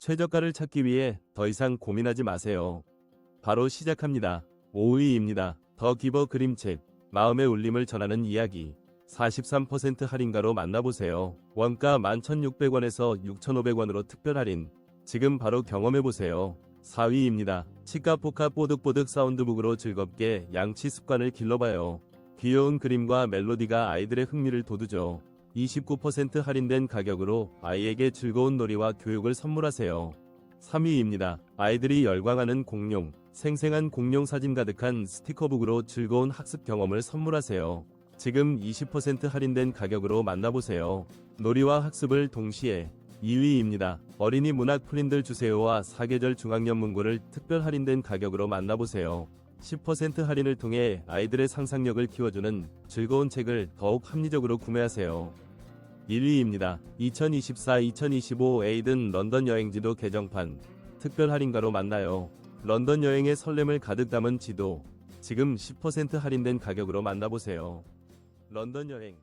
최저가를 찾기 위해 더 이상 고민하지 마세요. 바로 시작합니다. 5위입니다. 더 기버 그림책 마음의 울림을 전하는 이야기 43% 할인가로 만나보세요. 원가 11,600원에서 6,500원으로 특별 할인 지금 바로 경험해보세요. 4위입니다. 치카 포카 뽀득뽀득 사운드북으로 즐겁게 양치 습관을 길러봐요. 귀여운 그림과 멜로디가 아이들의 흥미를 돋우죠. 29% 할인된 가격으로 아이에게 즐거운 놀이와 교육을 선물하세요. 3위입니다. 아이들이 열광하는 공룡, 생생한 공룡 사진 가득한 스티커북으로 즐거운 학습 경험을 선물하세요. 지금 20% 할인된 가격으로 만나보세요. 놀이와 학습을 동시에 2위입니다. 어린이 문학 프린들 주세요와 사계절 중학년 문고를 특별 할인된 가격으로 만나보세요. 10% 할인을 통해 아이들의 상상력을 키워주는 즐거운 책을 더욱 합리적으로 구매하세요. 1위입니다. 2024-2025 에이든 런던 여행지도 개정판 특별 할인가로 만나요. 런던 여행의 설렘을 가득 담은 지도 지금 10% 할인된 가격으로 만나보세요. 런던 여행